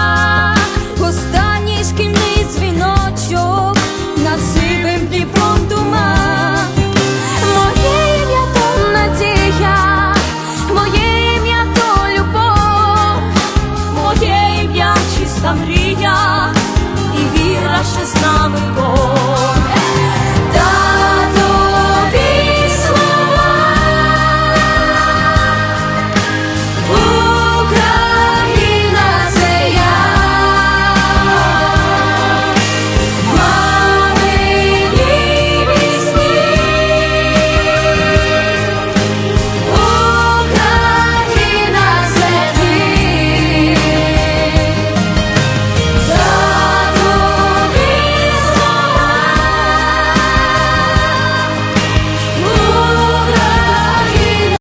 love.